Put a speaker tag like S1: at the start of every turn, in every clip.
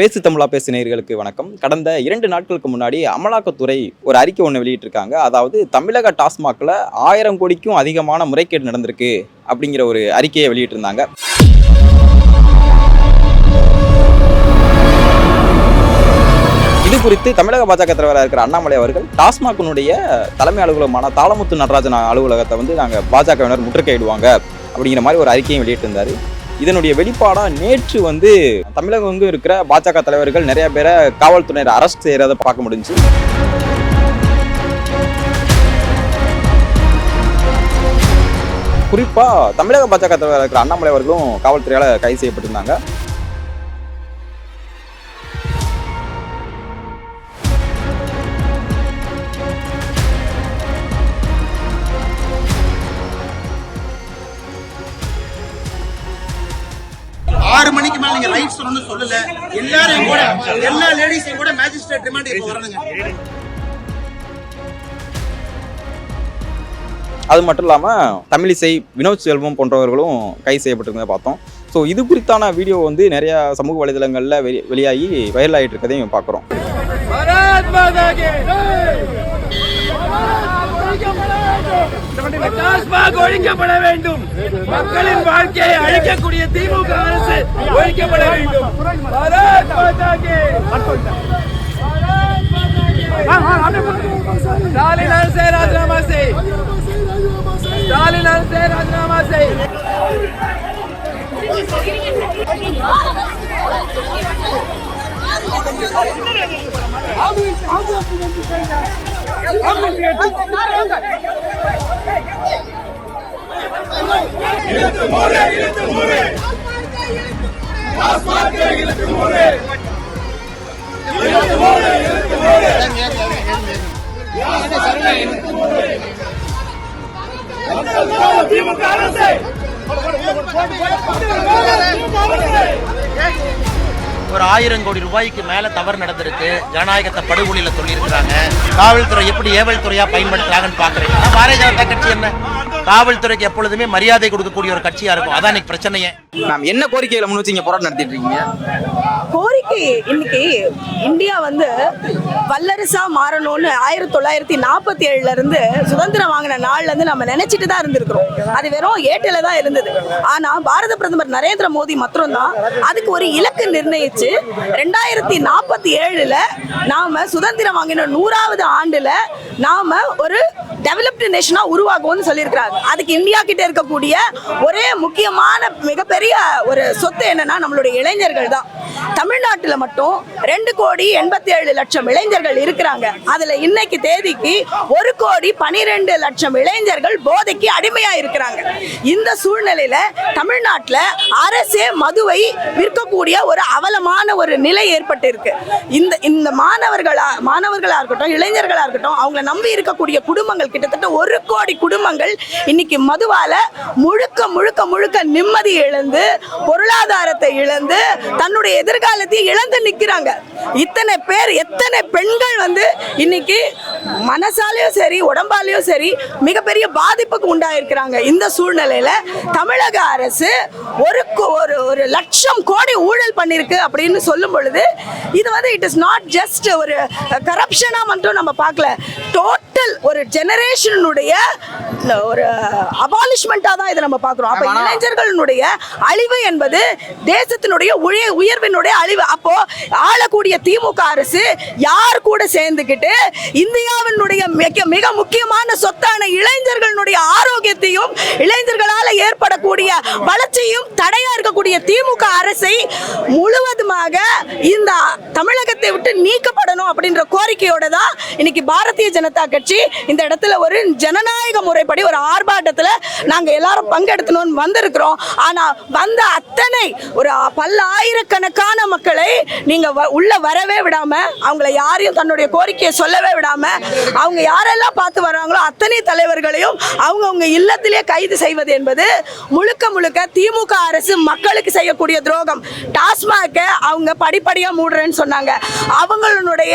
S1: பேசு தமிழா பேசு வணக்கம். கடந்த இரண்டு நாட்களுக்கு முன்னாடி அமலாக்கத்துறை ஒரு அறிக்கை ஒன்று வெளியிட்டிருக்காங்க. அதாவது தமிழக டாஸ்மாகில் ஆயிரம் கோடிக்கும் அதிகமான முறைகேடு நடந்திருக்கு அப்படிங்கிற ஒரு அறிக்கையை வெளியிட்டிருந்தாங்க. இது குறித்து தமிழக பாஜக தலைவராக இருக்கிற அண்ணாமலை அவர்கள் டாஸ்மாகினுடைய தலைமை அலுவலகமான தாளமுத்து நடராஜன் அலுவலகத்தை வந்து நாங்கள் பாஜகவினர் முற்றுகையிடுவாங்க அப்படிங்கிற மாதிரி ஒரு அறிக்கையும் வெளியிட்டிருந்தார். இதனுடைய வெளிப்பாடா நேற்று வந்து தமிழகம் வந்து இருக்கிற பாஜக தலைவர்கள் நிறைய பேரை காவல்துறையினர் அரெஸ்ட் செய்யறதை பார்க்க முடிஞ்சு. குறிப்பா தமிழக பாஜக தலைவராக இருக்கிற அண்ணாமலை அவர்களும் காவல்துறையால கைது செய்யப்பட்டிருந்தாங்க.
S2: நீங்க ரைட்ஸ் சொல்லணும்னு சொல்லல. எல்லாரையும் கூட எல்லா லேடிஸையும் கூட மேஜிஸ்ட்ரேட் ரிமாண்ட் இப்ப வரணுங்க.
S1: அது மட்டும் இல்லாமல் தமிழிசை வினோத் செல்வம் போன்றவர்களும் கைது செய்யப்பட்டிருந்ததை பார்த்தோம். ஸோ இது குறித்தான வீடியோ வந்து நிறைய சமூக வலைதளங்களில் வெளி வெளியாகி வைரல் ஆகிட்டு இருக்கதையும் பார்க்குறோம்.
S3: விகாசமா ஒழிக்கப்பட வேண்டும் மக்களின் வாழ்க்கையை அழிக்கக்கூடிய திமுக அரசு ஒழிக்கப்பட வேண்டும் பாரத் மாதா கே ஸ்டாலின் அரசே ராஜினாமா செய் ஸ்டாலின் அரசே ராஜினாமா செய்
S4: அது அது இழுத்து மூடு இழுத்து மூடு இழுத்து மூடு இழுத்து மூடு இழுத்து மூடு திமுக அரசு
S2: ஒரு ஆயிரம் கோடி ரூபாய்க்கு மேல தவறு நடந்திருக்கு. ஜனநாயகத்தை படுகொலியில சொல்லியிருக்கிறாங்க. காவல்துறை எப்படி ஏவல் துறையா பயன்படுத்துறாங்கன்னு பாக்குறேன் ஆனா பாரதிய ஜனதா கட்சி என்ன? காவல்துறைக்கு எப்பொழுதுமே மரியாதை கொடுக்கக்கூடிய ஒரு கட்சியா இருக்கும். அதான் இன்னைக்கு பிரச்சனையே.
S1: மேம் என்ன கோரிக்கைகளை முன் வச்சு இங்கே போராட்டம் நடத்திட்டு இருக்கீங்க?
S5: இன்னைக்கு இன்னைக்கு இந்தியா வந்து வல்லரசா மாறணும்னு ஆயிரத்தி தொள்ளாயிரத்தி நாற்பத்தி ஏழுல இருந்து சுதந்திரம் வாங்கின நாள்ல இருந்து நம்ம நினைச்சிட்டு தான் இருந்திருக்கிறோம். அது வெறும் ஏட்டில தான் இருந்தது. ஆனா பாரத பிரதமர் நரேந்திர மோடி மாத்திரம் தான் அதுக்கு ஒரு இலக்கு நிர்ணயிச்சு ரெண்டாயிரத்தி நாற்பத்தி ஏழுல நாம சுதந்திரம் வாங்கின நூறாவது ஆண்டுல நாம ஒரு டெவலப்டு நேஷனா உருவாகும்னு சொல்லியிருக்கிறாங்க. அதுக்கு இந்தியா கிட்ட இருக்கக்கூடிய ஒரே முக்கியமான மிகப்பெரிய ஒரு சொத்து என்னன்னா நம்மளுடைய இளைஞர்கள் தான். தமிழ்நாட்டு தமிழ்நாட்டில் மட்டும் ரெண்டு கோடி எண்பத்தி ஏழு லட்சம் இளைஞர்கள் இருக்கிறாங்க. அதுல இன்னைக்கு தேதிக்கு ஒரு கோடி பனிரெண்டு லட்சம் இளைஞர்கள் போதைக்கு அடிமையா இருக்கிறாங்க. இந்த சூழ்நிலையில தமிழ்நாட்டில் அரசே மதுவை விற்கக்கூடிய ஒரு அவலமான ஒரு நிலை ஏற்பட்டு இருக்கு இந்த இந்த மாணவர்களா மாணவர்களா இருக்கட்டும் இளைஞர்களா இருக்கட்டும் அவங்கள நம்பி இருக்கக்கூடிய குடும்பங்கள் கிட்டத்தட்ட ஒரு கோடி குடும்பங்கள் இன்னைக்கு மதுவால முழுக்க முழுக்க முழுக்க நிம்மதி இழந்து பொருளாதாரத்தை இழந்து தன்னுடைய எதிர்காலத்தை இழந்து நிக்கிறாங்க. இத்தனை பேர் எத்தனை பெண்கள் வந்து இன்னைக்கு மனசாலையும் சரி உடம்பாலையும் சரி மிகப்பெரிய பாதிப்புக்கு உண்டாயிருக்கிறாங்க. இந்த சூழ்நிலையில தமிழக அரசு ஒரு ஒரு ஒரு லட்சம் கோடி ஊழல் பண்ணிருக்கு அப்படின்னு சொல்லும் பொழுது இது வந்து இட் இஸ் நாட் ஜஸ்ட் ஒரு கரப்ஷனா மட்டும் நம்ம பார்க்கல. டோட்டல் ஒரு ஜெனரேஷனுடைய ஒரு அபாலிஷ்மெண்ட்டாக தான் இதை நம்ம பார்க்குறோம். அப்போ இளைஞர்களுடைய அழிவு என்பது தேசத்தினுடைய உய உயர்வினுடைய அழிவு. அப்போ ஆளக்கூடிய திமுக அரசு யார் கூட சேர்ந்துக்கிட்டு இந்தியாவினுடைய மிக மிக முக்கியமான சொத்தான இளைஞர்களுடைய ஆரோக்கியத்தையும் இளைஞர்களால் ஏற்படக்கூடிய வளர்ச்சியும் தடையா இருக்கக்கூடிய திமுக அரசை முழுவதுமாக இந்த தமிழகத்தை விட்டு நீக்கப்படணும் அப்படின்ற கோரிக்கையோட தான் இன்னைக்கு பாரதிய ஜனதா கட்சி இந்த இடத்துல ஒரு ஜனநாயக முறைப்படி ஒரு ஆர்ப்பாட்டத்தில் நாங்கள் எல்லாரும் பங்கெடுத்தணும்னு வந்திருக்கிறோம். ஆனால் வந்த அத்தனை ஒரு பல்லாயிரக்கணக்கான மக்களை நீங்க வ- உள்ள வரவே விடாம அவங்கள யாரையும் தன்னுடைய கோரிக்கையை சொல்லவே விடாம அவங்க யாரெல்லாம் பார்த்து வராங்களோ அத்தனை தலைவர்களையும் அவங்கவுங்க இல்லத்திலே கைது செய்வது என்பது முழுக்க முழுக்க திமுக அரசு மக்களுக்கு செய்யக்கூடிய துரோகம். டாஸ்மாக அவங்க படிப்படியா மூடுறேன்னு சொன்னாங்க. அவங்களுடைய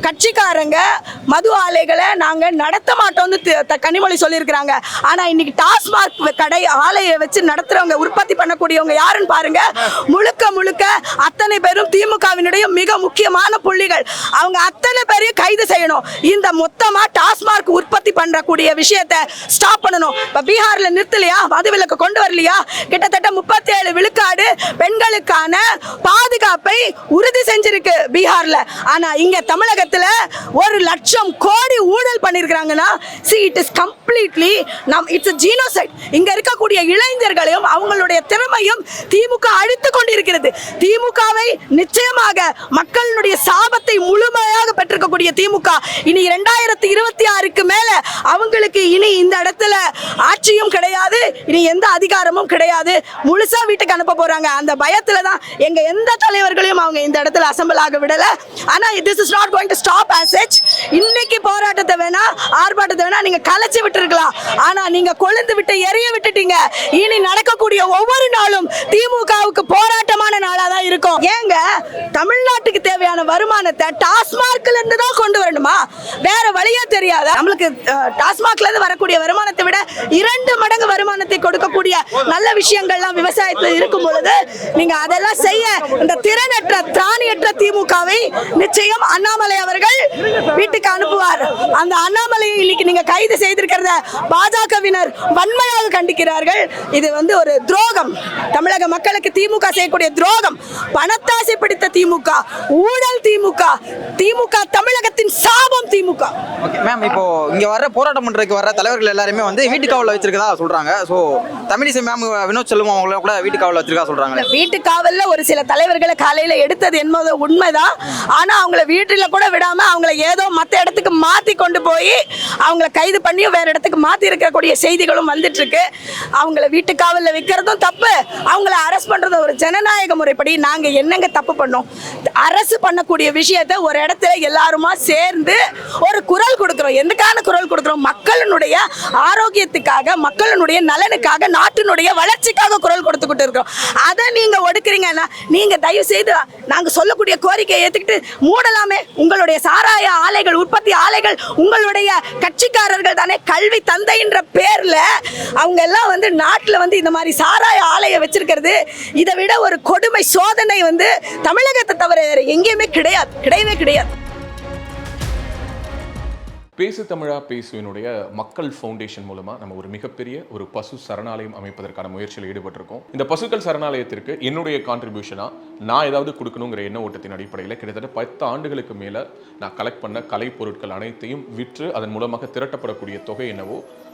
S5: கட்சிக்காரங்க மது ஆலைகளை நாங்க நடத்த மாட்டோம்னு த- கனிமொழி சொல்லியிருக்கிறாங்க. ஆனா இன்னைக்கு டாஸ்மாக் கடை ஆலையை வச்சு நடத்துறவங்க உற்பத்தி பண்ணக்கூடியவங்க யாருன்னு பாருங்க. முழுக்க முழுக்க அத்தனை பேரும் திமுகவினுடைய மிக முக்கியமான புள்ளிகள். அவங்க அத்தனை பேரையும் கைது செய்யணும். இந்த மொத்தமா டாஸ்மார்க் உற்பத்தி பண்ணக்கூடிய விஷயத்தை ஸ்டாப் பண்ணணும். இப்ப பீகார்ல நிறுத்தலையா? மதுவிலக்கு கொண்டு வரலையா? கிட்டத்தட்ட முப்பத்தி ஏழு விழுக்காடு பெண்களுக்கான பாதுகாப்பை உறுதி செஞ்சிருக்கு பீகார்ல. ஆனா இங்க தமிழகத்துல ஒரு லட்சம் கோடி ஊழல் பண்ணியிருக்கிறாங்கன்னா சி இட் இஸ் கம்ப்ளீட்லி நம் இட்ஸ் ஜீனோசைட் இங்க இருக்கக்கூடிய இளைஞர்களையும் அவங்களுடைய திறமையும் திமுக அழித்து கொண்டிருக்கிறது. திமுகவை நிச்சயமாக மக்களுடைய சாபத்தை முழுமையாக பெற்றிருக்கக்கூடிய திமுக. இனி இரண்டாயிரத்தி இருபத்தி ஆறுக்கு மேல அவங்களுக்கு இனி இந்த இடத்துல ஆட்சியும் கிடையாது இனி எந்த அதிகாரமும் கிடையாது. முழுசா வீட்டுக்கு அனுப்ப போறாங்க. அந்த பயத்துல தான் எங்க எந்த தலைவர்களையும் அவங்க இந்த இடத்துல அசம்பிள் ஆக விடல. ஆனா this is not going to stop as இன்னைக்கு போராட்டத்தை வேணா ஆர்ப்பாட்டத்தை வேணா நீங்க கலைச்சு விட்டுருக்கலாம். ஆனா நீங்க கொழுந்து விட்டு எரிய விட்டுட்டீங்க. இனி நடக்கக்கூடிய ஒவ்வொரு நாளும் திமுகவுக்கு போராட்டமான நாளாதான் தான் இருக்கும். ஏங்க தமிழ்நாட்டுக்கு தேவையான வருமானத்தை டாஸ்மார்க்ல இருந்து தான் கொண்டு வரணுமா? வேற வழியே தெரியாத? நம்மளுக்கு அஹ், டாஸ்மாக்ல இருந்து வரக்கூடிய வருமானத்தை விட இரண்டு மடங்கு வருமானத்தை கொடுக்கக்கூடிய நல்ல விஷயங்கள்லாம் விவசாயத்தில் இருக்கும் பொழுது நீங்க அதெல்லாம் செய்ய இந்த திறனற்ற திராணியற்ற திமுகவை நிச்சயம் அண்ணாமலை அவர்கள் வீட்டுக்கு அனுப்புவார். அந்த அண்ணாமலையை இன்னைக்கு நீங்க கைது செய்திருக்கிறத பாஜகவினர் வன்மையாக கண்டிக்கிறார்கள். இது வந்து ஒரு துரோகம். தமிழக மக்களுக்கு திமுக செய்யக்கூடிய துரோகம். பணத்தாசை பிடித்த திமுக ஊழல் திமுக திமுக தமிழகத்தின் சாபம் திமுக.
S1: மேம் இப்போ இங்க வர போராட்டம் பண்றதுக்கு வர தலைவர்கள் எல்லாருமே வந்து வீட்டு காவலில் வச்சிருக்கதா சொல்றாங்க. ஸோ தமிழிசை மேம் வினோத் செல்வம் அவங்கள கூட வீட்டு காவலில் வச்சிருக்கா சொல்றாங்களே.
S5: வீட்டு காவல்ல ஒரு சில தலைவர்களை காலையில எடுத்தது என்பது உண்மைதான். ஆனா அவங்கள வீட்டுல கூட விடாம அவங்கள ஏதோ மத்த இடத்துக்கு மாத்தி கொண்டு போய் அவங்கள கைது பண்ணியும் வேற இடத்துக்கு மாத்தி இருக்கக்கூடிய செய்திகளும் வந்துட்டு இருக்கு. அவங்கள வீட்டு காவல்ல வைக்கிறதும் தப்பு. அவங்கள அரெஸ்ட் பண்றதும் ஒரு ஜனநாயக முறைப்படி நாங்க என்னங்க தப்பு பண்ணோம்? அரசு பண்ணக்கூடிய விஷயத்த ஒரு இடத்துல எல்லாருமா சேர்ந்து ஒரு குரல் கொடுக்குறோம். எதுக்கான குரல் கொடுக்குறோம்? மக்களினுடைய ஆரோக்கியத்துக்காக மக்களினுடைய நலனுக்காக நாட்டினுடைய வளர்ச்சிக்காக குரல் கொடுத்துக்கிட்டு இருக்கிறோம். நீங்கள் நீங்க ஒடுக்குறீங்கன்னா நீங்க தயவு செய்து நாங்க சொல்லக்கூடிய கோரிக்கையை ஏத்துக்கிட்டு மூடலாமே. உங்களுடைய சாராய ஆலைகள் உற்பத்தி ஆலைகள் உங்களுடைய கட்சிக்காரர்கள் தானே கல்வி தந்தைன்ற பேர்ல அவங்க எல்லாம் வந்து நாட்டுல வந்து இந்த மாதிரி சாராய ஆலையை வச்சிருக்கிறது. இதை விட ஒரு கொடுமை சோதனை வந்து தமிழகத்தை தவிர எங்கேயுமே கிடையாது. கிடையவே கிடையாது.
S6: பேசு தமிழா பேசுவினுடைய மக்கள் ஃபவுண்டேஷன் மூலமாக நம்ம ஒரு மிகப்பெரிய ஒரு பசு சரணாலயம் அமைப்பதற்கான முயற்சியில் ஈடுபட்டிருக்கோம். இந்த பசுக்கள் சரணாலயத்திற்கு என்னுடைய கான்ட்ரிபியூஷனாக நான் ஏதாவது கொடுக்கணுங்கிற எண்ண ஓட்டத்தின் அடிப்படையில் கிட்டத்தட்ட பத்து ஆண்டுகளுக்கு மேலே நான் கலெக்ட் பண்ண கலை பொருட்கள் அனைத்தையும் விற்று அதன் மூலமாக திரட்டப்படக்கூடிய தொகை என்னவோ